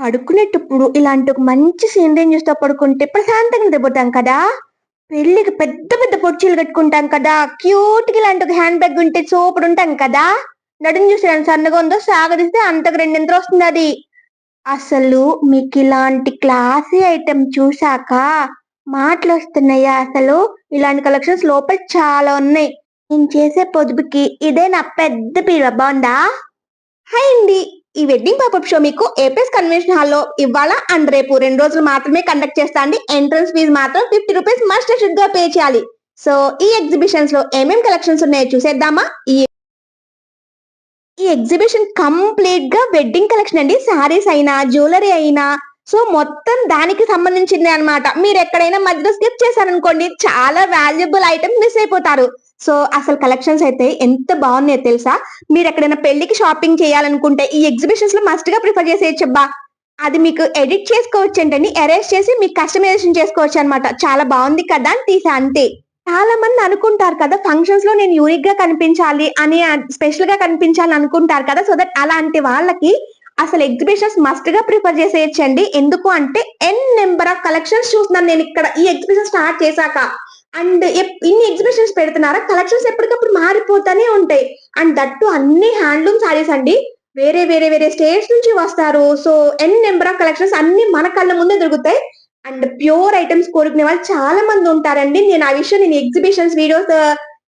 పడుకునేటప్పుడు ఇలాంటి ఒక మంచి సీనరీని చూస్తూ పడుకుంటే ప్రశాంతంగా నిద్రపోతాం కదా? పెళ్ళికి పెద్ద పెద్ద పొచ్చీలు కట్టుకుంటాం కదా? క్యూట్గా ఇలాంటి ఒక హ్యాండ్ బ్యాగ్ ఉంటే సూపర్ ఉంటాం కదా? నడుము చూసి సన్నగా ఉందో సాగదీస్తే అంతకు రెండింతలు వస్తుంది అది. అసలు మీకు ఇలాంటి క్లాసీ ఐటమ్ చూసాక మాటలు వస్తున్నాయా? అసలు ఇలాంటి కలెక్షన్స్ లోపల చాలా ఉన్నాయి. నేను చేసే పొదుపుకి ఇదే నా పెద్ద పీడ. బాగుందా? హై అండి. ఈ వెడ్డింగ్ పాపప్ షో మీకు ఏపీఎస్ కన్వెన్షన్ హాల్లో ఇవాళ అండ్ రేపు రెండు రోజులు మాత్రమే కండక్ట్ చేస్తా అండి. ఎంట్రన్స్ ఫీజు మాత్రం ఫిఫ్టీ రూపీస్ మస్ట్ షుడ్గా పే చేయాలి. సో ఈ ఎగ్జిబిషన్స్లో ఏమేం కలెక్షన్స్ ఉన్నాయో చూసేద్దామా? ఈ ఈ ఎగ్జిబిషన్ కంప్లీట్గా వెడ్డింగ్ కలెక్షన్ అండి. సారీస్ అయినా జ్యువెలరీ అయినా సో మొత్తం దానికి సంబంధించింది అనమాట మీరు ఎక్కడైనా మధ్యలో స్కిప్ చేశారనుకోండి చాలా వాల్యుబుల్ ఐటమ్ మిస్ అయిపోతారు. సో అసలు కలెక్షన్స్ అయితే ఎంత బాగున్నాయో తెలుసా? మీరు ఎక్కడైనా పెళ్ళికి షాపింగ్ చేయాలనుకుంటే ఈ ఎగ్జిబిషన్స్లో మస్ట్గా ప్రిఫర్ చేసేయచ్చు అబ్బా అది మీకు ఎడిట్ చేసుకోవచ్చు ఏంటండి ఎరేజ్ చేసి మీకు కస్టమైజేషన్ చేసుకోవచ్చు అన్నమాట. చాలా బాగుంది కదా అని తీసా అంతే. చాలా మంది అనుకుంటారు కదా ఫంక్షన్స్లో నేను యూనిక్గా కనిపించాలి అని స్పెషల్గా కనిపించాలి అనుకుంటారు కదా. సో దట్ అలాంటి వాళ్ళకి అసలు ఎగ్జిబిషన్స్ మస్ట్గా ప్రిఫర్ చేసేయచ్చండి. ఎందుకు అంటే ఎన్ నెంబర్ ఆఫ్ కలెక్షన్స్ చూస్తున్నాను నేను ఇక్కడ. ఈ ఎగ్జిబిషన్ స్టార్ట్ చేశాక. అండ్ ఇన్ని ఎగ్జిబిషన్స్ పెడుతున్నారా? కలెక్షన్స్ ఎప్పటికప్పుడు మారిపోతానే ఉంటాయి. అండ్ దట్టు అన్ని హ్యాండ్లూమ్ సారీస్ అండి. వేరే వేరే వేరే స్టేట్స్ నుంచి వస్తారు. So n number of collections అన్ని మన కళ్ళ ముందే దొరుకుతాయి. అండ్ ప్యూర్ ఐటమ్స్ కోరుకునే వాళ్ళు చాలా మంది ఉంటారండి. నేను ఆ విషయం నేను ఎగ్జిబిషన్స్ వీడియోస్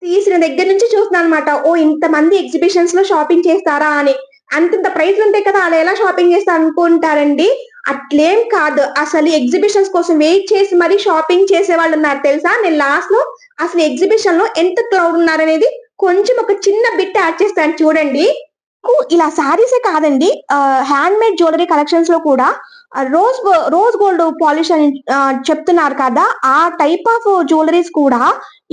తీసిన దగ్గర నుంచి చూస్తున్నాను అనమాట ఓ ఇంత మంది ఎగ్జిబిషన్స్లో షాపింగ్ చేస్తారా అని. అంతంత ప్రైస్ ఉంటాయి కదా అలా ఎలా షాపింగ్ చేస్తా అనుకుంటారండి. అట్లేం కాదు. అసలు ఎగ్జిబిషన్స్ కోసం వెయిట్ చేసి మరీ షాపింగ్ చేసే వాళ్ళు ఉన్నారు తెలుసా? నేను లాస్ట్లో అసలు ఎగ్జిబిషన్లో ఎంత క్లౌడ్ ఉన్నారనేది కొంచెం ఒక చిన్న బిట్ యాడ్ చేస్తాను చూడండి. ఇలా సారీసే కాదండి. హ్యాండ్ మేడ్ జ్యువెలరీ కలెక్షన్స్లో కూడా రోజ్ రోజ్ గోల్డ్ పాలిష్ అని చెప్తున్నారు కదా. ఆ టైప్ ఆఫ్ జ్యువెలరీస్ కూడా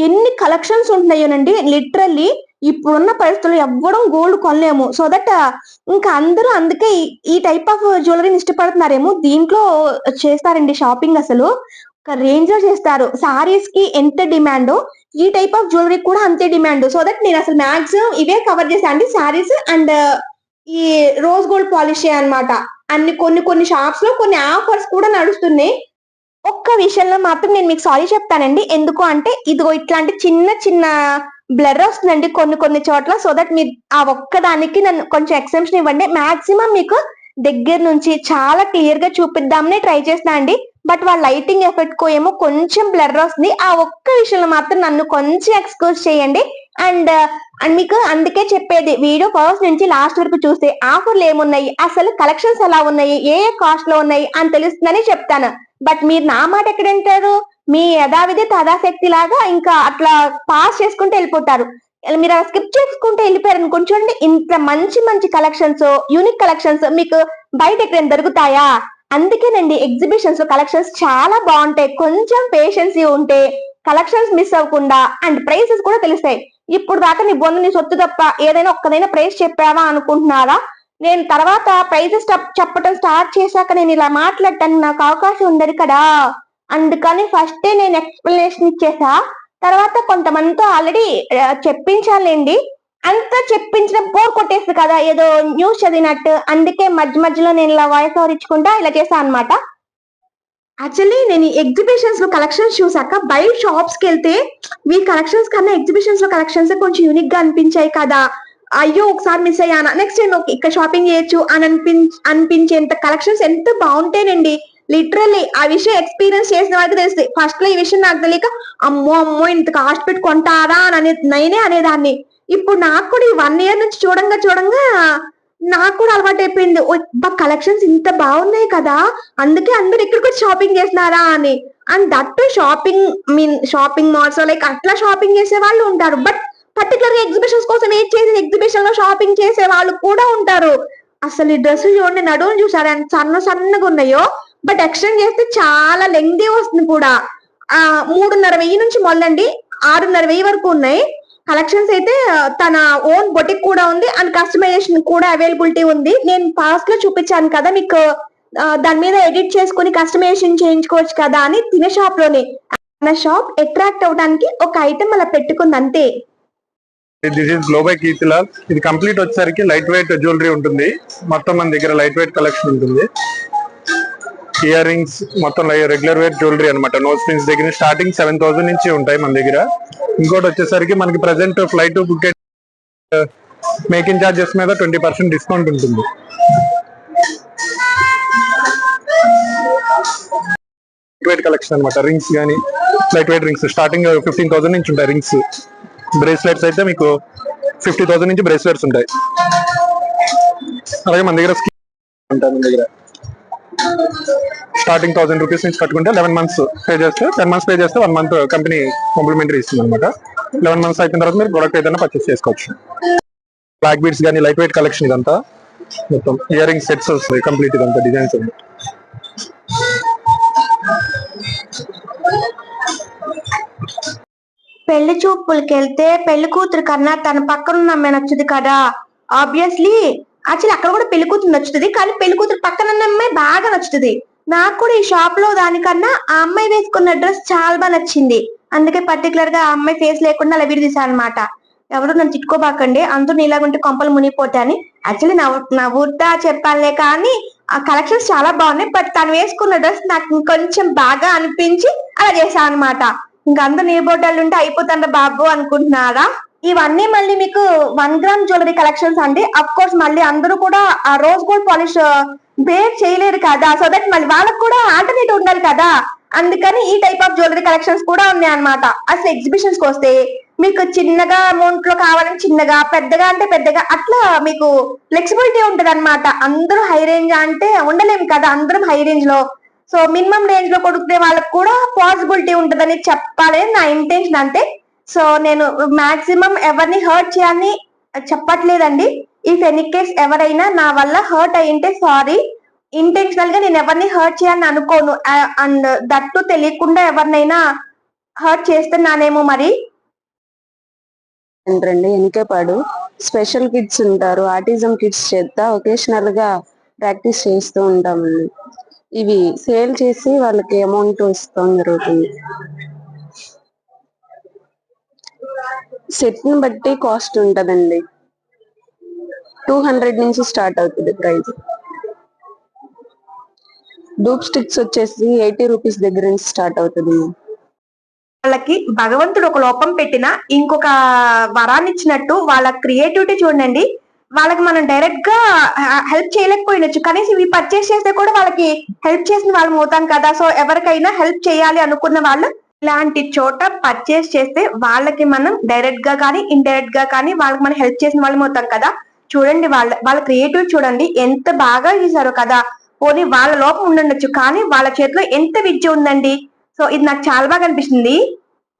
ఎన్ని కలెక్షన్స్ ఉంటున్నాయోనండి. లిటరల్లీ ఇప్పుడున్న పరిస్థితుల్లో ఎవ్వడం గోల్డ్ కొనలేము. సో దట్ uh, ఇంకా అందరూ అందుకే ఈ- ఈ టైప్ ఆఫ్ జ్యువెలరీని ఇష్టపడుతున్నారేమో. దీంట్లో చేస్తారండి షాపింగ్ అసలు. ఒక రేంజ్లో చేస్తారు. సారీస్కి ఎంత డిమాండ్ ఈ టైప్ ఆఫ్ జ్యువెలరీ కూడా అంతే డిమాండ్ సో దట్ నేను అసలు మాక్సిమం ఇవే కవర్ చేశాను అండి సారీస్ అండ్ ఈ రోజ్ గోల్డ్ పాలిష్ అన్నమాట. అన్ని కొన్ని కొన్ని షాప్స్లో కొన్ని ఆఫర్స్ కూడా నడుస్తున్నాయి. ఒక్క విషయంలో మాత్రం నేను మీకు సారీ చెప్తానండి. ఎందుకు అంటే ఇదిగో ఇట్లాంటి చిన్న చిన్న బ్లర్ వస్తుందండి కొన్ని కొన్ని చోట్ల సో దట్ మీరు ఆ ఒక్కదానికి నన్ను కొంచెం ఎక్సెంప్షన్ ఇవ్వండి. మాక్సిమం మీకు దగ్గర నుంచి చాలా క్లియర్గా చూపిద్దామని ట్రై చేస్తా అండి. బట్ వాళ్ళ లైటింగ్ ఎఫెక్ట్ కో ఏమో కొంచెం బ్లర్ వస్తుంది ఆ ఒక్క విషయంలో మాత్రం నన్ను కొంచెం ఎక్స్క్యూజ్ చేయండి. అండ్ అండ్ uh, మీకు అందుకే చెప్పేది వీడియో ఫస్ట్ నుంచి లాస్ట్ వరకు చూస్తే ఆఫర్లు ఏమున్నాయి? అసలు కలెక్షన్స్ ఎలా ఉన్నాయి? ఏ ఏ కాస్ట్లో ఉన్నాయి? అని తెలుస్తుందని చెప్తాను. బట్ మీరు నా మాట ఎక్కడంటారు మీ యథావిధి తథాశక్తి లాగా ఇంకా అట్లా పాస్ చేసుకుంటూ వెళ్ళిపోతారు. మీరు స్కిప్ చేసుకుంటూ వెళ్ళిపోయారు అనుకోండి చూడండి ఇంత మంచి మంచి కలెక్షన్స్ యూనిక్ కలెక్షన్స్ మీకు బయట ఎక్కడైనా దొరుకుతాయా? అందుకేనండి ఎగ్జిబిషన్స్లో కలెక్షన్స్ చాలా బాగుంటాయి. కొంచెం పేషెన్సీ ఉంటే కలెక్షన్స్ మిస్ అవ్వకుండా అండ్ ప్రైసెస్ కూడా తెలుస్తాయి. ఇప్పుడు దాకా నీ బొందు నీ సొత్తు తప్ప ఏదైనా ఒక్కదైనా ప్రైస్ చెప్పావా అనుకుంటున్నారా? నేను తర్వాత ప్రైజెస్ చెప్పడం స్టార్ట్ చేశాక నేను ఇలా మాట్లాడటానికి నాకు అవకాశం ఉండదు కదా. అందుకని ఫస్ట్ నేను ఎక్స్ప్లెనేషన్ ఇచ్చేసా. తర్వాత కొంతమందితో ఆల్రెడీ చెప్పించాలండి. అంతా చెప్పించిన బోర్ కొట్టేసి కదా ఏదో న్యూస్ చదివినట్టు. అందుకే మధ్య మధ్యలో నేను ఇలా వాయిస్ ఓవర్ ఇచ్చుకుంటా ఇలా చేసా అనమాట యాక్చువల్లీ నేను ఎగ్జిబిషన్స్లో కలెక్షన్స్ చూసాక బయట షాప్స్కి వెళ్తే మీ కలెక్షన్స్ కన్నా ఎగ్జిబిషన్స్లో కలెక్షన్స్ కొంచెం యూనిక్గా అనిపించాయి కదా. అయ్యో ఒకసారి మిస్ అయ్యానా? నెక్స్ట్ టైం ఇక్కడ షాపింగ్ చేయొచ్చు అని అనిపించ అనిపించేంత కలెక్షన్స్ ఎంత బాగుంటేనండి. లిటరల్లీ ఆ విషయం ఎక్స్పీరియన్స్ చేసిన వాళ్ళకి తెలుస్తుంది. ఫస్ట్లో ఈ విషయం నాకు తెలియక అమ్మో అమ్మో ఇంత కాస్ట్ పెట్టి కొంటారా అని అనేది నేనే అనేదాన్ని. ఇప్పుడు నాకు కూడా ఈ వన్ ఇయర్ నుంచి చూడంగా చూడంగా నాకు కూడా అలవాటు అయిపోయింది. కలెక్షన్స్ ఇంత బాగున్నాయి కదా అందుకే అందరు ఇక్కడికి వచ్చి షాపింగ్ చేస్తున్నారా అని. And that shopping mean shopping malls like అట్లా షాపింగ్ చేసే వాళ్ళు ఉంటారు. బట్ పర్టికులర్గా ఎగ్జిబిషన్స్ కోసం వెయిట్ చేసి ఎగ్జిబిషన్లో షాపింగ్ చేసే వాళ్ళు కూడా ఉంటారు. అసలు ఈ డ్రెస్సులు చూడండి నడువును చూసారు ఎంత సన్న సన్నగా ఉన్నాయో. బట్ ఎక్స్టెండ్ చేస్తే చాలా లెంగ్దీ వస్తుంది కూడా. ఆ మూడున్నర వెయ్యి నుంచి మొదలండి ఆరున్నర వెయ్యి వరకు ఉన్నాయి. కలెక్షన్స్ అయితే తన ఓన్ బొటిక్ కూడా ఉంది అండ్ కస్టమైజేషన్ కూడా అవైలబిలిటీ ఉంది. నేను పాస్ట్లో చూపించాను కదా మీకు దాని మీద ఎడిట్ చేసుకుని కస్టమైజేషన్ చేయించుకోవచ్చు కదా అని తినే షాప్లోనే మన షాప్ అట్రాక్ట్ అవడానికి ఒక ఐటమ్ అలా పెట్టుకుంది అంతే. దిస్ ఇస్ గ్లోబై కీర్తిలాల్ ఇది కంప్లీట్ వచ్చేసరికి లైట్ వెయిట్ జ్యువెలరీ ఉంటుంది. మొత్తం మన దగ్గర లైట్ వెయిట్ కలెక్షన్ ఉంటుంది. ఇయర్ రింగ్స్ మొత్తం రెగ్యులర్ వేర్ జ్యువెలరీ అనమాట నోస్ పిన్స్ దగ్గర స్టార్టింగ్ సెవెన్ థౌసండ్ నుంచి ఉంటాయి మన దగ్గర. ఇంకోటి వచ్చేసరికి మనకి present flight book making charges మీద ట్వంటీ పర్సెంట్ డిస్కౌంట్ ఉంటుంది. వెయిట్ కలెక్షన్ అనమాట రింగ్స్ కానీ light weight rings starting fifteen thousand నుంచి ఉంటాయి రింగ్స్ బ్రేస్లెట్స్ అయితే మీకు ఫిఫ్టీ థౌసండ్ నుంచి బ్రేస్లెట్స్ ఉంటాయి. అలాగే మన దగ్గర స్కీమ్ ఉంటాయి మన దగ్గర. స్టార్టింగ్ థౌసండ్ రూపీస్ నుంచి కట్టుకుంటే లెవెన్ మంత్స్ పే చేస్తే టెన్ మంత్స్ పే చేస్తే వన్ మంత్ కంపెనీ కాంప్లిమెంటరీ ఇస్తుంది అనమాట లెవెన్ మంత్స్ అయిపోయిన తర్వాత మీరు ప్రొడక్ట్ ఏదైనా పర్చేస్ చేసుకోవచ్చు. బ్లాక్ బీడ్స్ కానీ లైట్ వెయిట్ కలెక్షన్ ఇదంతా. మొత్తం ఇయర్ రింగ్ సెట్స్ వస్తాయి కంప్లీట్ ఇదంతా డిజైన్స్ పెళ్ళి చూపులకి వెళ్తే పెళ్ళి కూతురు కన్నా తన పక్కన ఉన్న నచ్చుది కదా. ఆబ్వియస్లీ యాక్చువల్లీ అక్కడ కూడా పెళ్ళి కూతురు నచ్చుతుంది కానీ పెళ్ళి కూతురు పక్కన ఉన్న అమ్మాయి బాగా నచ్చుతుంది. నాకు కూడా ఈ షాప్లో దానికన్నా ఆ అమ్మాయి వేసుకున్న డ్రెస్ చాలా బాగా నచ్చింది. అందుకే పర్టికులర్గా ఆ అమ్మాయి ఫేస్ లేకుండా అలా విడిదీశాను అనమాట ఎవరు నన్ను తిట్టుకోబాకండి అందరూ నీలాగుంటే కొంపలు మునిగిపోతాయని యాక్చువల్లీ నా నా ఊర్తా చెప్పాలే కానీ ఆ కలెక్షన్స్ చాలా బాగున్నాయి బట్ తను వేసుకున్న డ్రెస్ నాకు ఇంకొంచెం బాగా అనిపించి అలా చేశాను అనమాట ఇంకా అందరు నీబోటాలు ఉంటే అయిపోతాను బాబు అనుకుంటున్నారా? ఇవన్నీ మళ్ళీ మీకు వన్ గ్రామ్ జ్యువెలరీ కలెక్షన్స్ అండి. అఫ్ కోర్స్ మళ్ళీ అందరూ కూడా ఆ రోజ్ గోల్డ్ పాలిష్ బేర్ చేయలేరు కదా. సో దట్ మళ్ళీ వాళ్ళకి కూడా ఆల్టర్నేటివ్ ఉండాలి కదా. అందుకని ఈ టైప్ ఆఫ్ జ్యువెలరీ కలెక్షన్స్ కూడా ఉన్నాయి అన్నమాట. అసలు ఎగ్జిబిషన్స్కి వస్తే మీకు చిన్నగా అమౌంట్లో కావాలని చిన్నగా పెద్దగా అంటే పెద్దగా అట్లా మీకు ఫ్లెక్సిబిలిటీ ఉంటది అనమాట అందరూ హై రేంజ్ అంటే ఉండలేము కదా. అందరం హై రేంజ్లో. సో మినిమం రేంజ్లో కొడుకునే వాళ్ళకి కూడా పాసిబిలిటీ ఉంటదని చెప్పాలని నా ఇంటెన్షన్ అంటే సో నేను మాక్సిమం ఎవరిని హర్ట్ చేయాలని చెప్పట్లేదండి. ఇఫ్ ఎనీ కేస్ ఎవరైనా నా వల్ల హర్ట్ అయ్యింటే సారీ ఇంటెన్షనల్గా నేను ఎవరిని హర్ట్ చేయాలని అనుకోను. అండ్ దట్టు తెలియకుండా ఎవరినైనా హర్ట్ చేస్తున్నానేమో మరి. ఏంటండి ఎనికే పాడు. స్పెషల్ కిడ్స్ ఉంటారు. ఆటిజం కిడ్స్ చేత ఒకేషనల్గా ప్రాక్టీస్ చేస్తూ ఉంటామండి ఇవి సేల్ చేసి వాళ్ళకి అమౌంట్ ఇస్తాం జరుగుతుంది. సెట్ని బట్టి కాస్ట్ ఉంటదండి. టూ హండ్రెడ్ నుంచి స్టార్ట్ అవుతుంది ప్రైస్ డూప్ స్టిక్స్ వచ్చేసి ఎయిటీ రూపీస్ దగ్గర నుంచి స్టార్ట్ అవుతుంది. వాళ్ళకి భగవంతుడు ఒక లోపం పెట్టిన ఇంకొక వరాన్ని ఇచ్చినట్టు వాళ్ళ క్రియేటివిటీ చూడండి. వాళ్ళకి మనం డైరెక్ట్గా హెల్ప్ చేయలేకపోయినచ్చు. కనీసం ఇవి పర్చేస్ చేస్తే కూడా వాళ్ళకి హెల్ప్ చేసిన వాళ్ళం అవుతాం కదా. సో ఎవరికైనా హెల్ప్ చేయాలి అనుకున్న వాళ్ళు ఇలాంటి చోట పర్చేస్ చేస్తే వాళ్ళకి మనం డైరెక్ట్గా కానీ ఇండైరెక్ట్గా కానీ వాళ్ళకి మనం హెల్ప్ చేసిన వాళ్ళం అవుతాం కదా. చూడండి వాళ్ళ వాళ్ళ క్రియేటివ్ చూడండి ఎంత బాగా చేశారో కదా. పోనీ వాళ్ళ లోపం ఉండొచ్చు కానీ వాళ్ళ చేతిలో ఎంత విద్య ఉందండి. సో ఇది నాకు చాలా బాగా అనిపిస్తుంది.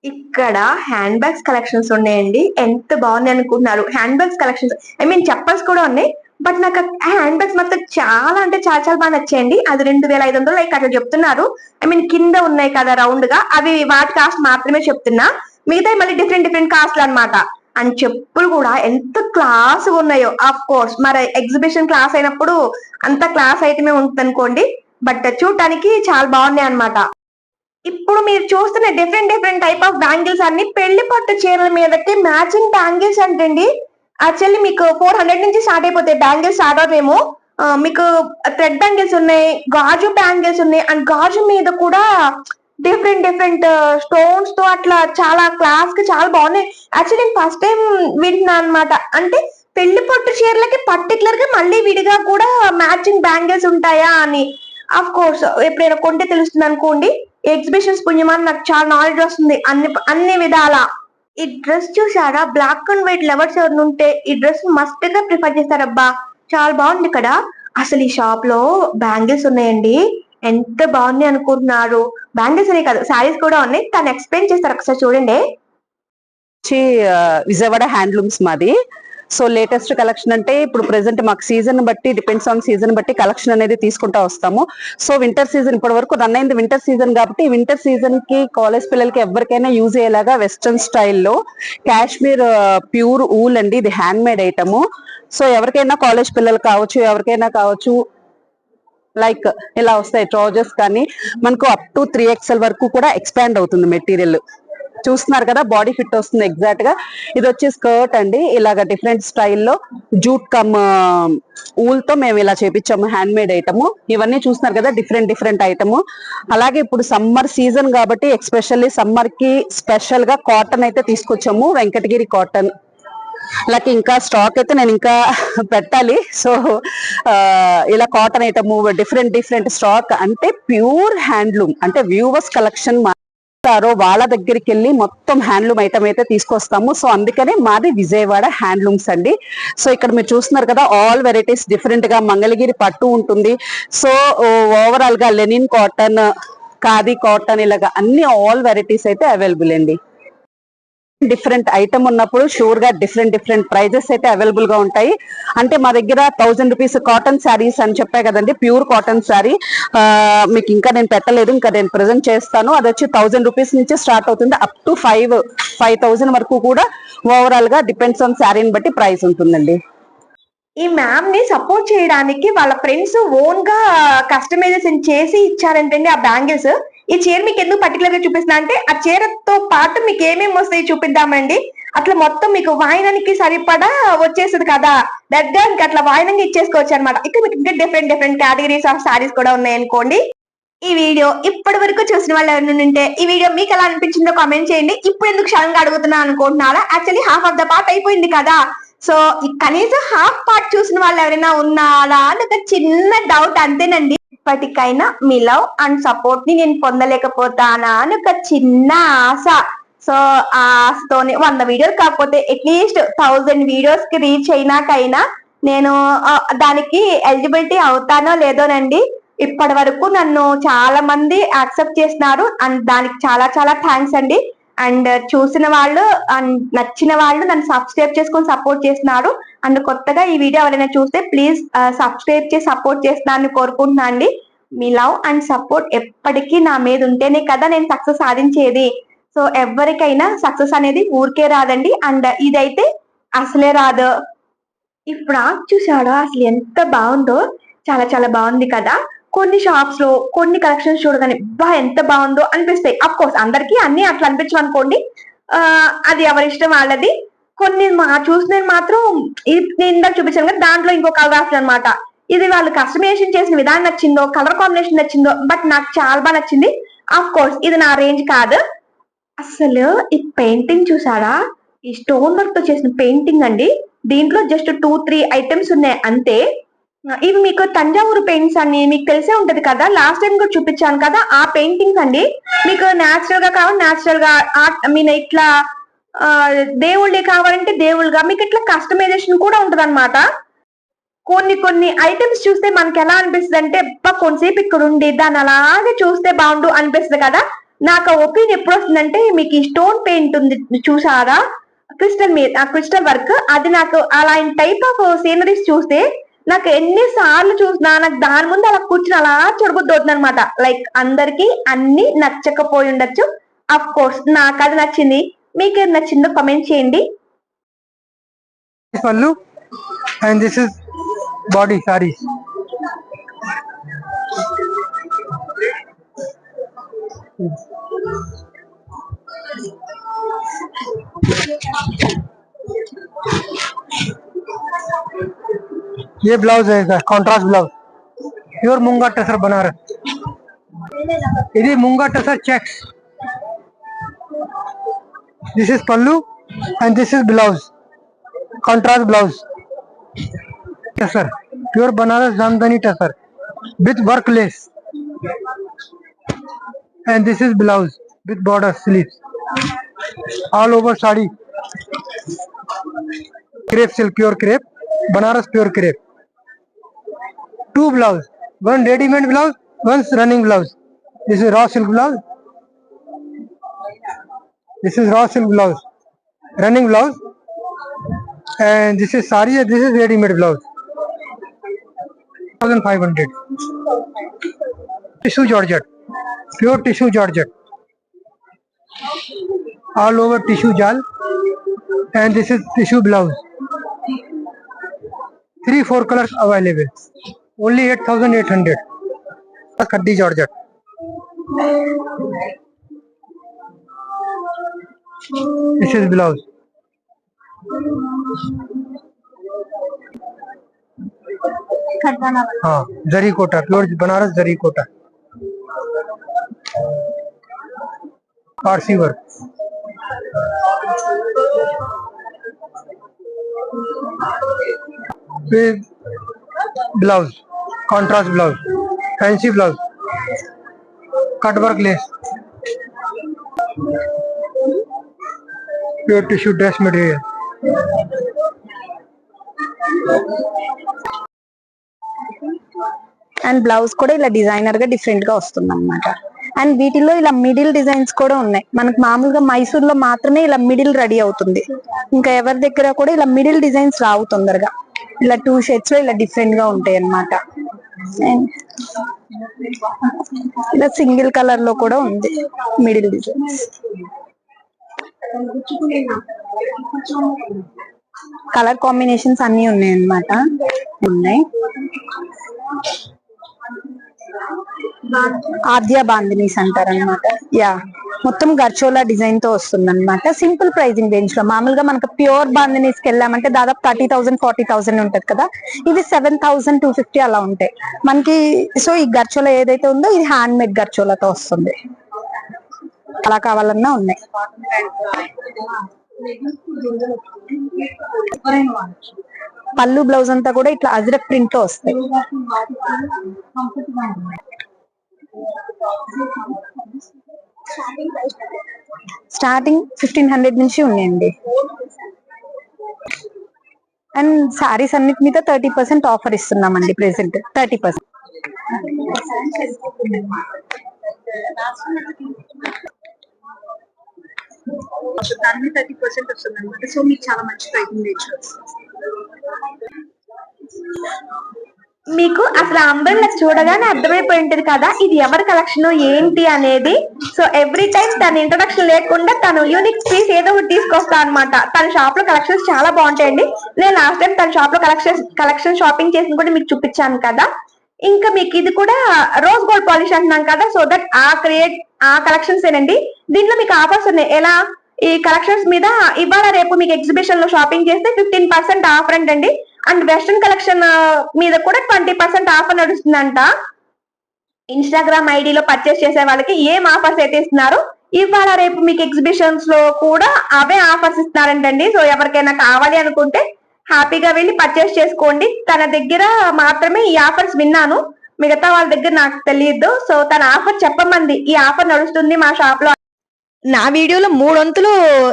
ఇక్కడ హ్యాండ్ బ్యాగ్స్ కలెక్షన్స్ ఉన్నాయండి. ఎంత బాగున్నాయి అనుకుంటున్నారు. Hand bags collections I mean chappals కూడా ఉన్నాయి. బట్ నాకు ఆ హ్యాండ్ బ్యాగ్స్ మాత్రం చాలా అంటే చాలా చాలా బాగా నచ్చాయండి. అది రెండు వేల ఐదు వందలు లైక్ అట్లా చెప్తున్నారు. ఐ మీన్ కింద ఉన్నాయి కదా రౌండ్గా. అవి వాటి కాస్ట్ మాత్రమే చెప్తున్నా. మిగతా మళ్ళీ డిఫరెంట్ డిఫరెంట్ కాస్ట్లు అనమాట అండ్ చెప్పులు కూడా ఎంత క్లాస్ ఉన్నాయో. ఆఫ్ కోర్స్ మరి ఎగ్జిబిషన్ క్లాస్ అయినప్పుడు అంత క్లాస్ ఐటమే ఉంటుంది అనుకోండి. బట్ చూడటానికి చాలా బాగున్నాయి అన్నమాట. ఇప్పుడు మీరు చూస్తున్న different different type of bangles అన్ని పెళ్ళి పట్టు చీరల మీదకి మ్యాచింగ్ బ్యాంగిల్స్ అంటండి. యాక్చువల్లీ మీకు ఫోర్ హండ్రెడ్ నుంచి స్టార్ట్ అయిపోతాయి బ్యాంగిల్స్ స్టార్ట్ అవుతాయేమో మీకు థ్రెడ్ బ్యాంగిల్స్ ఉన్నాయి గాజు బ్యాంగిల్స్ ఉన్నాయి అండ్ గాజు మీద కూడా డిఫరెంట్ డిఫరెంట్ స్టోన్స్తో అట్లా చాలా క్లాస్కి చాలా బాగున్నాయి. యాక్చువల్లీ నేను ఫస్ట్ టైం వింటున్నాను అనమాట అంటే పెళ్ళి పట్టు చీరలకి పర్టికులర్గా మళ్ళీ విడిగా కూడా మ్యాచింగ్ బ్యాంగిల్స్ ఉంటాయా అని. ఆఫ్ కోర్స్ ఎప్పుడైనా కొంటే తెలుస్తుంది అనుకోండి. ఎగ్జిబిషన్స్ పుణ్యమాన్ నాకు చాలా నాలెడ్జ్ వస్తుంది. అన్ని అన్ని విధాలా. ఈ డ్రెస్ చూసారా బ్లాక్ అండ్ వైట్ లవర్స్ ఎవరు ఉంటే ఈ డ్రెస్ మస్ట్గా ప్రిఫర్ చేస్తారబ్బా. చాలా బాగుంది ఇక్కడ. అసలు ఈ షాప్లో బ్యాంగిల్స్ ఉన్నాయండి. ఎంత బాగుంది అనుకుంటున్నారు. బ్యాంగిల్స్ అనే కాదు శారీస్ కూడా ఉన్నాయి. తను ఎక్స్ప్లెయిన్ చేస్తారు ఒకసారి చూడండి. వచ్చి విజయవాడ హ్యాండ్లూమ్స్ మాది. సో లేటెస్ట్ కలెక్షన్ అంటే ఇప్పుడు ప్రెసెంట్ మాకు సీజన్ బట్టి డిపెండ్స్ ఆన్ సీజన్ బట్టి కలెక్షన్ అనేది తీసుకుంటా వస్తాము. సో వింటర్ సీజన్ ఇప్పటి వరకు రన్ అయింది వింటర్ సీజన్ కాబట్టి వింటర్ సీజన్కి కాలేజ్ పిల్లలకి ఎవరికైనా యూజ్ అయ్యేలాగా వెస్ట్రన్ స్టైల్లో కాశ్మీర్ ప్యూర్ ఊల్ అండి. ఇది హ్యాండ్ మేడ్ ఐటమ్ సో ఎవరికైనా కాలేజ్ పిల్లలు కావచ్చు ఎవరికైనా కావచ్చు లైక్ ఇలా వస్తాయి ట్రౌజర్స్ కానీ మనకు అప్ టు త్రీ ఎక్స్ఎల్ వరకు కూడా ఎక్స్పాండ్ అవుతుంది మెటీరియల్ చూస్తున్నారు కదా బాడీ ఫిట్ వస్తుంది ఎగ్జాక్ట్గా. ఇది వచ్చి స్కర్ట్ అండి. ఇలాగ డిఫరెంట్ స్టైల్లో జూట్ కమ్ ఊల్తో మేము ఇలా చేపించాము హ్యాండ్ మేడ్ ఐటమ్ ఇవన్నీ చూస్తున్నారు కదా డిఫరెంట్ డిఫరెంట్ ఐటమ్ అలాగే ఇప్పుడు సమ్మర్ సీజన్ కాబట్టి ఎక్స్పెషల్లీ సమ్మర్కి స్పెషల్గా కాటన్ అయితే తీసుకొచ్చాము వెంకటగిరి కాటన్ లైక్ ఇంకా స్టాక్ అయితే నేను ఇంకా పెట్టాలి. సో ఇలా cotton item different different stock అంటే ప్యూర్ హ్యాండ్లూమ్ అంటే వ్యూవర్స్ కలెక్షన్ మాట్లాడారో వాళ్ళ దగ్గరికి వెళ్ళి మొత్తం హ్యాండ్లూమ్ ఐటమ్ అయితే తీసుకొస్తాము. సో అందుకనే మాది విజయవాడ హ్యాండ్లూమ్స్ అండి. సో ఇక్కడ మీరు చూస్తున్నారు కదా ఆల్ వెరైటీస్ డిఫరెంట్గా మంగళగిరి పట్టు ఉంటుంది. సో ఓవరాల్గా లెనిన్ కాటన్ ఖాదీ కాటన్ ఇలాగా అన్ని ఆల్ వెరైటీస్ అయితే అవైలబుల్ అండి. డిఫరెంట్ ఐటమ్ ఉన్నప్పుడు షూర్గా డిఫరెంట్ డిఫరెంట్ ప్రైజెస్ అయితే అవైలబుల్గా ఉంటాయి. అంటే మా దగ్గర థౌసండ్ రూపీస్ కాటన్ శారీస్ అని చెప్పా కదండి ప్యూర్ కాటన్ శారీ మీకు ఇంకా నేను పెట్టలేదు ఇంకా నేను ప్రజెంట్ చేస్తాను. అది వచ్చి థౌసండ్ రూపీస్ నుంచి స్టార్ట్ అవుతుంది. Up to five five thousand వరకు కూడా ఓవరాల్గా డిపెండ్స్ ఆన్ శారీని బట్టి ప్రైస్ ఉంటుందండి. ఈ మ్యామ్ని సపోర్ట్ చేయడానికి వాళ్ళ ఫ్రెండ్స్ ఓన్గా కస్టమైజేషన్ చేసి ఇచ్చారంటండి ఆ బ్యాంగిల్స్. ఈ చీర మీకు ఎందుకు పర్టికులర్గా చూపిస్తున్నా అంటే ఆ చీరతో పాటు మీకు ఏమేమి వస్తాయి చూపిద్దామండి. అట్లా మొత్తం మీకు వాయినానికి సరిపడా వచ్చేస్తుంది కదా. దగ్గర ఇంకా అట్లా వాయినంగా ఇచ్చేసుకోవచ్చు అనమాట ఇక్కడ మీకు ఇంకా different different categories of sarees కూడా ఉన్నాయి అనుకోండి. ఈ వీడియో ఇప్పటి వరకు చూసిన వాళ్ళు ఎవరైనా ఉంటే ఈ వీడియో మీకు ఎలా అనిపించిందో కామెంట్ చేయండి. ఇప్పుడు ఎందుకు క్షణంగా అడుగుతున్నా అనుకుంటున్నారా? Actually half of the part అయిపోయింది కదా. సో కనీసం హాఫ్ పార్ట్ చూసిన వాళ్ళు ఎవరైనా ఉన్నారా? అని ఒక చిన్న డౌట్ అంతేనండి. ఇప్పటికైనా మీ లవ్ అండ్ సపోర్ట్ని నేను పొందలేకపోతానా అని ఒక చిన్న ఆశ. సో ఆ ఆశతోనే వంద వీడియోలు కాకపోతే అట్లీస్ట్ థౌజండ్ వీడియోస్కి రీచ్ అయినాకైనా నేను దానికి ఎలిజిబిలిటీ అవుతానో లేదోనండి. ఇప్పటి వరకు నన్ను చాలా మంది యాక్సెప్ట్ చేసినారు అండ్ దానికి చాలా చాలా థ్యాంక్స్ అండి. అండ్ చూసిన వాళ్ళు అండ్ నచ్చిన వాళ్ళు నన్ను సబ్స్క్రైబ్ చేసుకొని సపోర్ట్ చేస్తున్నారు అండ్ కొత్తగా ఈ వీడియో ఎవరైనా చూస్తే ప్లీజ్ సబ్స్క్రైబ్ uh, చేసి సపోర్ట్ చేస్తానని కోరుకుంటున్నా అండి. మీ లవ్ అండ్ సపోర్ట్ ఎప్పటికీ నా మీద ఉంటేనే కదా నేను సక్సెస్ సాధించేది. సో ఎవరికైనా సక్సెస్ అనేది ఊరికే రాదండి. అండ్ ఇదైతే అసలే రాదు. ఇప్పుడు ఆకు చూసాడో అసలు ఎంత బాగుందో. చాలా చాలా బాగుంది కదా. కొన్ని షాప్స్లో కొన్ని కలెక్షన్స్ చూడగానే బా ఎంత బాగుందో అనిపిస్తాయి. అఫ్ కోర్స్ అందరికీ అన్ని అట్లా అనిపించవు అనుకోండి. Uh, అది ఎవరి ఇష్టం వాళ్ళది. కొన్ని మా చూసినవి మాత్రం ఇది నేను ఇందాక చూపించాను కదా దాంట్లో ఇంకో కలర్ ఆప్షన్ అనమాట ఇది వాళ్ళు కస్టమైజేషన్ చేసిన విధానం నచ్చిందో కలర్ కాంబినేషన్ నచ్చిందో బట్ నాకు చాలా బాగా నచ్చింది. అఫ్ కోర్స్ ఇది నా రేంజ్ కాదు. అసలు ఈ పెయింటింగ్ చూసారా? ఈ స్టోన్ వర్క్తో చేసిన పెయింటింగ్ అండి. దీంట్లో జస్ట్ టూ త్రీ ఐటమ్స్ ఉన్నాయి అంతే. ఇవి మీకు తంజావూరు పెయింట్స్ అని మీకు తెలిసే ఉంటది కదా. లాస్ట్ టైం కూడా చూపించాను కదా ఆ పెయింటింగ్స్ అండి. మీకు న్యాచురల్గా కావాలి న్యాచురల్గా ఆర్ట్ ఐ మీన్ ఇట్లా దేవుళ్ళే కావాలంటే దేవుళ్ళుగా. మీకు ఇట్లా కస్టమైజేషన్ కూడా ఉంటది కొన్ని కొన్ని ఐటమ్స్ చూస్తే మనకి ఎలా అనిపిస్తుంది అంటే అబ్బా కొంతసేపు ఇక్కడ ఉండి దాన్ని అలాగే చూస్తే బాగుండు అనిపిస్తుంది కదా. నాకు ఒపీనియన్ ఎప్పుడు వస్తుందంటే మీకు ఈ స్టోన్ పెయింట్ ఉంది చూసారా? క్రిస్టల్ మీద ఆ క్రిస్టల్ వర్క్. అది నాకు అలాంటి టైప్ ఆఫ్ సీనరీస్ చూస్తే నాకు ఎన్ని సార్లు చూసినా నాకు దాని ముందు అలా కూర్చుని అలా చూడబుద్ది అవుతుంది అనమాట లైక్ అందరికి అన్ని నచ్చకపోయి ఉండొచ్చు. అఫ్ కోర్స్ నాకు అది నచ్చింది. మీకు ఏది నచ్చిందో కామెంట్ చేయండి pallu and this is body sarees ये ब्लाउज है इसका कॉन्ट्रास्ट ब्लाउज प्योर मूंगा टसर बनारस ఇది मूंगा tussar checks This is pallu and this is blouse. Contrast blouse. Tassar. Pure Banaras Jamdani tassar with work lace. And this is blouse with border sleeves. All over sari. Crepe silk, pure crepe. Banaras pure crepe. Two blouse. One ready-made blouse, one running blouse. This is raw silk blouse this is raw silk blouse. Running blouse. And this is sari this is ready made blouse 1500 tissue georgette. Pure tissue georgette. All over tissue jal. And this is tissue blouse. Three four colors available. Only 8800 khaddi georgette This is blouse. हाँ zari Kota, pure Banaras zari Kota. Parsi work. Blouse contrast blouse fancy blouse cut work lace pure tissue dress material. And blouse కూడా ఇలా డిజైనర్గా డిఫరెంట్గా వస్తుంది అనమాట and వీటిలో ఇలా middle designs కూడా ఉన్నాయి. మనకు మామూలుగా మైసూర్లో మాత్రమే ఇలా మిడిల్ రెడీ అవుతుంది. ఇంకా ఎవరి దగ్గర కూడా ఇలా మిడిల్ డిజైన్స్ రావు తొందరగా. ఇలా టూ షేడ్స్లో ఇలా డిఫరెంట్గా ఉంటాయి అనమాట ఇలా సింగిల్ కలర్లో కూడా ఉంది మిడిల్ డిజైన్స్ కలర్ కాంబినేషన్స్ అన్ని ఉన్నాయి అన్నమాట ఉన్నాయి. ఆద్య బాందినీస్ అంటారనమాట యా మొత్తం గర్చోలా డిజైన్తో వస్తుంది అనమాట సింపుల్ ప్రైజింగ్ రేంజ్లో. మామూలుగా మనకు ప్యూర్ బాందినీస్కి వెళ్ళామంటే దాదాపు థర్టీ థౌసండ్ ఫార్టీ థౌసండ్ ఉంటది కదా. ఇది సెవెన్ థౌసండ్ టూ ఫిఫ్టీ అలా ఉంటాయి. మనకి సో ఈ గర్చోలా ఏదైతే ఉందో ఇది హ్యాండ్ మేడ్ గర్చోలాతో వస్తుంది. అలా కావాలన్నా ఉన్నాయి. పళ్ళు బ్లౌజ్ అంతా కూడా ఇట్లా అజ్రక్ ప్రింట్లో వస్తాయి. స్టార్టింగ్ ఫిఫ్టీన్ హండ్రెడ్ నుంచి ఉన్నాయండి. అండ్ సారీస్ అన్నిటి మీద థర్టీ పర్సెంట్ ఆఫర్ ఇస్తున్నామండి present. Thirty percent. Thirty percent వస్తుంది అనమాట సో మీకు చాలా మంచి ప్రైసింగ్ మీకు అసలు అంబ్రెల్లా చూడగానే అర్థమైపోయి ఉంటది కదా ఇది ఎవరి కలెక్షన్ ఏంటి అనేది? సో ఎవ్రీ టైం తన ఇంట్రొడక్షన్ లేకుండా తను యూనిక్ పీస్ ఏదో ఒకటి తీసుకొస్తా అనమాట తన షాప్లో కలెక్షన్స్ చాలా బాగుంటాయండి. నేను లాస్ట్ టైం తన షాప్లో కలెక్షన్ కలెక్షన్ షాపింగ్ చేసిన కూడా మీకు చూపించాను కదా. ఇంకా మీకు ఇది కూడా రోజ్ గోల్డ్ పాలిష్ అంటున్నాం కదా సో దట్ ఆ క్రియేట్ ఆ కలెక్షన్స్ ఏనండి. దీంట్లో మీకు ఆఫర్స్ ఉన్నాయి. ఎలా? ఈ కలెక్షన్స్ మీద ఇవాళ రేపు మీకు ఎగ్జిబిషన్లో షాపింగ్ చేస్తే ఫిఫ్టీన్ పర్సెంట్ ఆఫర్ అంటండి అండ్. వెస్ట్రన్ కలెక్షన్ మీద కూడా ట్వంటీ పర్సెంట్ ఆఫర్ నడుస్తుందంట. ఇన్స్టాగ్రామ్ ఐడిలో పర్చేస్ చేసే వాళ్ళకి ఏం ఆఫర్స్ అయితే ఇస్తున్నారు ఇవాళ రేపు మీకు ఎగ్జిబిషన్స్లో కూడా అవే ఆఫర్స్ ఇస్తున్నారంటండి. సో ఎవరికైనా కావాలి అనుకుంటే హ్యాపీగా వెళ్ళి పర్చేస్ చేసుకోండి. తన దగ్గర మాత్రమే ఈ ఆఫర్స్ విన్నాను. మిగతా వాళ్ళ దగ్గర నాకు తెలియదు. సో తన ఆఫర్ చెప్పమంది. ఈ ఆఫర్ నడుస్తుంది మా షాప్లో. నా వీడియోలో మూడొంతులు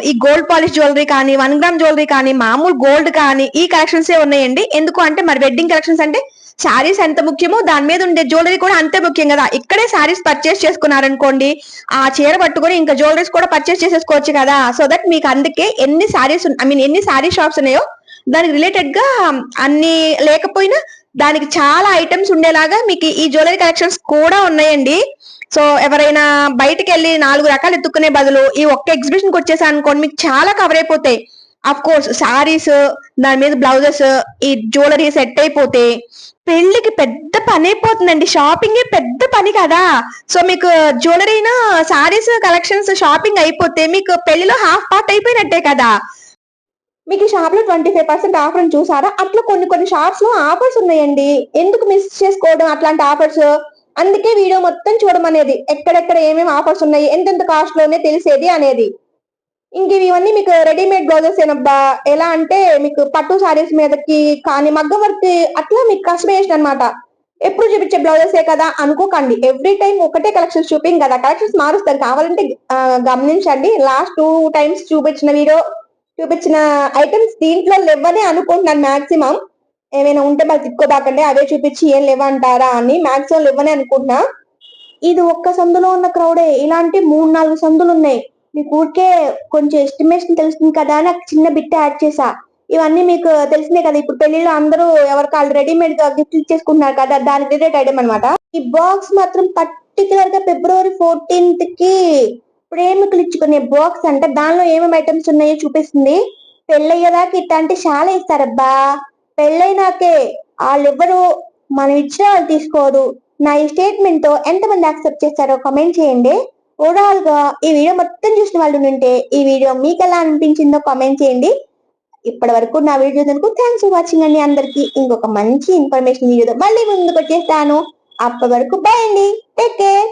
ఈ గోల్డ్ పాలిష్ జ్యువెలరీ కానీ వన్ గ్రామ్ జ్యువెలరీ కానీ మామూలు గోల్డ్ కానీ ఈ కలెక్షన్స్ ఉన్నాయండి? ఎందుకు అంటే మరి వెడ్డింగ్ కలెక్షన్స్ అంటే శారీస్ ఎంత ముఖ్యమో దాని మీద ఉండే జ్యువెలరీ కూడా అంతే ముఖ్యం కదా. ఇక్కడే శారీస్ పర్చేస్ చేసుకున్నారనుకోండి ఆ చీర పట్టుకొని ఇంకా జ్యువెలరీస్ కూడా పర్చేస్ చేసేసుకోవచ్చు కదా. సో దట్ మీకు అందుకే ఎన్ని శారీస్ ఐ మీన్ ఎన్ని శారీ షాప్స్ ఉన్నాయో దానికి రిలేటెడ్గా అన్ని లేకపోయినా దానికి చాలా ఐటమ్స్ ఉండేలాగా మీకు ఈ జ్యువెలరీ కలెక్షన్స్ కూడా ఉన్నాయండి. సో ఎవరైనా బయటికి వెళ్ళి నాలుగు రకాలు ఎత్తుకునే బదులు ఈ ఒక్క ఎగ్జిబిషన్కి అనుకోండి మీకు చాలా కవర్ అయిపోతాయి. అఫ్ కోర్స్ సారీస్ దాని మీద బ్లౌజెస్ ఈ జ్యువెలరీ సెట్ అయిపోతే పెళ్ళికి పెద్ద పని అయిపోతుందండి. షాపింగ్ పెద్ద పని కదా. సో మీకు జ్యువెలరీనా సారీస్ కలెక్షన్స్ షాపింగ్ అయిపోతే మీకు పెళ్ళిలో హాఫ్ పార్ట్ అయిపోయినట్టే కదా. మీకు ఈ షాప్లో ట్వంటీ ఫైవ్ పర్సెంట్ ఆఫర్ అని చూసారా? అట్లా కొన్ని కొన్ని షాప్స్లో ఆఫర్స్ ఉన్నాయండి. ఎందుకు మిస్ చేసుకోవడం అట్లాంటి ఆఫర్స్ అందుకే వీడియో మొత్తం చూడమనేది ఎక్కడెక్కడ ఏమేమి ఆఫర్స్ ఉన్నాయి ఎంతెంత కాస్ట్లోనే తెలిసేది అనేది. ఇంక ఇవన్నీ మీకు రెడీమేడ్ బ్లౌజెస్ ఏనబ్బా. ఎలా అంటే మీకు పట్టు సారీస్ మీదకి కానీ మగ్గం వర్క్ అట్లా మీకు కస్టమైజేషన్ అన్నమాట. ఎప్పుడు చూపించే బ్లౌజెసే కదా అనుకోకండి. ఎవ్రీ టైం ఒకటే కలెక్షన్స్ చూపింగ్ కదా కలెక్షన్స్ మారుస్తారు. కావాలంటే గమనించండి. లాస్ట్ టూ టైమ్స్ చూపించిన వీడియో చూపించిన ఐటమ్స్ దీంట్లో లేవని అనుకుంటున్నాను మాక్సిమం ఏమైనా ఉంటే మాకు తిప్పుకోబాకండి అవే చూపించి ఏం లేవంటారా అని మాక్సిమం లేవని అనుకుంటున్నా. ఇది ఒక్క సందులో ఉన్న క్రౌడే ఇలాంటి మూడు నాలుగు సందులు ఉన్నాయి. మీకు ఊరికే కొంచెం ఎస్టిమేషన్ తెలుస్తుంది కదా అని చిన్న బిట్ యాడ్ చేసా. ఇవన్నీ మీకు తెలిసిందే కదా ఇప్పుడు పెళ్ళిలో అందరూ ఎవరికి వాళ్ళు రెడీమేడ్గా గిఫ్ట్ చేసుకుంటున్నారు కదా దాని రిలేటెడ్ ఐటమ్ అనమాట ఈ బాక్స్ మాత్రం పర్టికులర్గా ఫిబ్రవరి ఫోర్టీన్త్కి ప్రేమికులు ఇచ్చుకునే బాక్స్ అంటే దానిలో ఏమేమి ఐటమ్స్ ఉన్నాయో చూపిస్తుంది. పెళ్ళయ్యేదాకా ఇట్లాంటి చాలా ఇస్తారబ్బా. పెళ్ళైనాకే వాళ్ళెవ్వరు మనం ఇచ్చిన వాళ్ళు తీసుకోరు. నా ఈ స్టేట్మెంట్తో ఎంతమంది యాక్సెప్ట్ చేస్తారో కమెంట్ చేయండి. ఓవరాల్గా ఈ వీడియో మొత్తం చూసిన వాళ్ళు ఉంటే ఈ వీడియో మీకు ఎలా అనిపించిందో కామెంట్ చేయండి. ఇప్పటి వరకు నా వీడియో చూసినందుకు థ్యాంక్స్ ఫర్ వాచింగ్ అండి అందరికి. ఇంకొక మంచి ఇన్ఫర్మేషన్ వీడియోతో మళ్ళీ ముందుకు వచ్చేస్తాను అప్పటి వరకు బాయ్ అండి. Take care